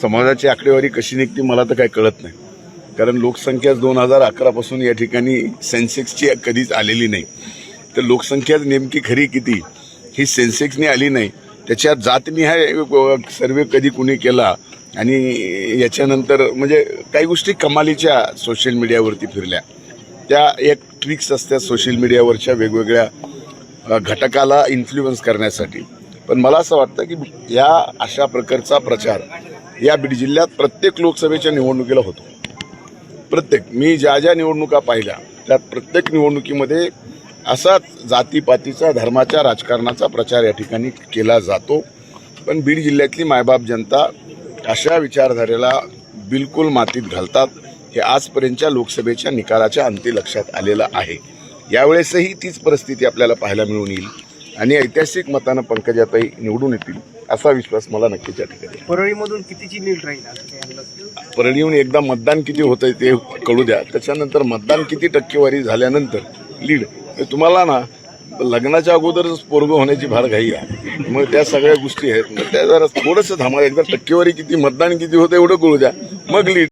समाजाची आकडेवारी कशी निघते मला तर काही कळत नाही. कारण लोकसंख्या दोन हजार अकरापासून या ठिकाणी सेन्सेक्सची कधीच आलेली नाही. तर लोकसंख्या नेमकी खरी किती? ही सेन्सेक्सने आली नाही. त्याच्या जातनिहाय सर्वे कधी कुणी केला आणि याच्यानंतर म्हणजे काही गोष्टी कमालीच्या सोशल मीडियावरती फिरल्या. त्या एक ट्रिक्स असतात सोशल मीडियावरच्या वेगवेगळ्या घटकाला इन्फ्लुअन्स करण्यासाठी. पण मला असं वाटतं की या अशा प्रकारचा प्रचार या बीड जिल्ह्यात प्रत्येक लोकसभेच्या निवडणुकीला होतो. प्रत्येक. मी ज्या ज्या निवडणुका पाहिल्या त्यात प्रत्येक निवडणुकीमध्ये असाच जातीपातीचा धर्माच्या राजकारणाचा प्रचार या ठिकाणी केला जातो. पण बीड जिल्ह्यातली मायबाप जनता अशा विचारधारेला बिलकुल मातीत घालतात हे आजपर्यंतच्या लोकसभेच्या निकालाच्या अंती लक्षात आलेलं आहे. यावेळेसही तीच परिस्थिती आपल्याला पाहायला मिळून येईल. आणि ऐतिहासिक मतानं पंकजाताई निवडून येतील असा विश्वास मला नक्कीच या ठिकाणी आहे. परळीमधून कितीची लीड राहील? परळीहून एकदा मतदान किती होतंय ते कळू द्या. त्याच्यानंतर मतदान किती टक्केवारी झाल्यानंतर लीड. तुम्हाला ना लग्नाच्या अगोदरच पोरग होण्याची फार घाई आहे. मग त्या सगळ्या गोष्टी आहेत. मग त्या जरा थोडंसं थांबा. एकदा टक्केवारी किती मतदान किती होतं एवढं कळू द्या. मग लीड.